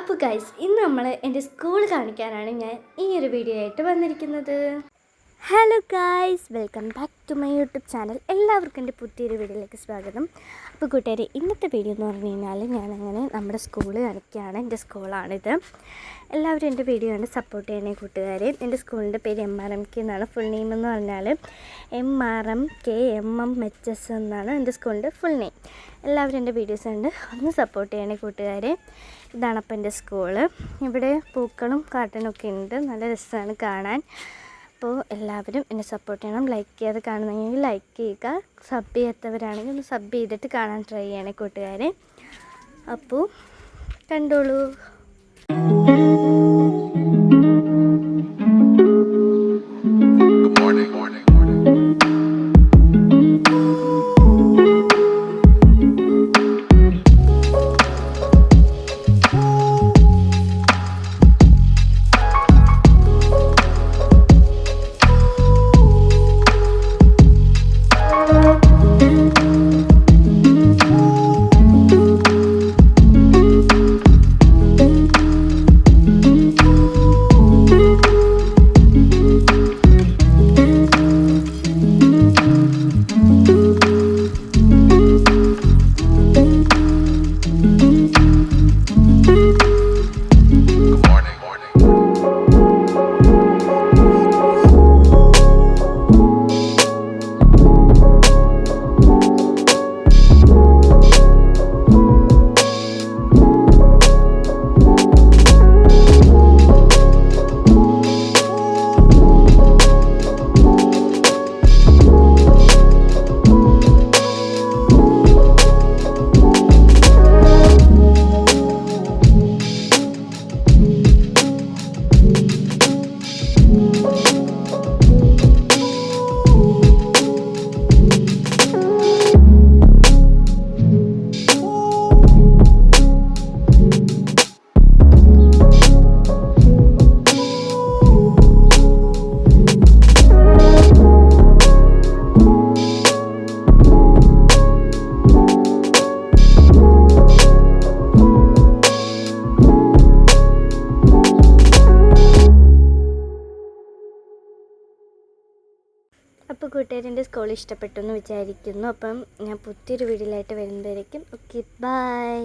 അപ്പോൾ ഗൈസ് ഇന്ന് നമ്മൾ എന്റെ സ്കൂൾ കാണിക്കാനാണ് ഞാൻ ഈ ഒരു വീഡിയോ ആയിട്ട് വന്നിരിക്കുന്നത്. Hello guys welcome back to my YouTube channel എല്ലാവർക്കും എന്റെ പുതിയൊരു വീഡിയോയിലേക്ക് സ്വാഗതം. അപ്പോൾ കൂട്ടുകാരെ ഇന്നത്തെ വീഡിയോ എന്ന് പറഞ്ഞു കഴിഞ്ഞാൽ ഞാനങ്ങനെ നമ്മുടെ സ്കൂൾ കാണിക്കുകയാണ്. എന്റെ സ്കൂളാണിത് എല്ലാവരും എന്റെ വീഡിയോ കണ്ട് സപ്പോർട്ട് ചെയ്യണേ കൂട്ടുകാരെ. എന്റെ സ്കൂളിന്റെ പേര് എം ആർ എം കെ എന്നാണ്. ഫുൾ നെയിം എന്ന് പറഞ്ഞാൽ M R M K M M H S എന്നാണ് എന്റെ സ്കൂളിന്റെ ഫുൾ നെയിം എല്ലാവരും എന്റെ വീഡിയോസ് ഉണ്ട് ഒന്ന് സപ്പോർട്ട് ചെയ്യണേ കൂട്ടുകാരെ. ഇതാണ് അപ്പം എന്റെ സ്കൂൾ ഇവിടെ പൂക്കളും കാർട്ടനൊക്കെ ഉണ്ട്. നല്ല രസമാണ് കാണാൻ. അപ്പോൾ എല്ലാവരും എന്നെ സപ്പോർട്ട് ചെയ്യണം. ലൈക്ക് ചെയ്യാതെ കാണുന്നെങ്കിൽ ലൈക്ക് ചെയ്യുക. സബ് ചെയ്യാത്തവരാണെങ്കിൽ ഒന്ന് സബ് ചെയ്തിട്ട് കാണാൻ ട്രൈ ചെയ്യണേ കൂട്ടുകാരെ. അപ്പോൾ കണ്ടോളൂ. അപ്പോൾ കൂട്ടുകാരെന്റെ സ്കൂൾ ഇഷ്ടപ്പെട്ടു എന്ന് വിചാരിക്കുന്നു. അപ്പം ഞാൻ പുതിയൊരു വീഡിയോയിലായിട്ട് വരുന്നതായിരിക്കും ഓക്കെ ബൈ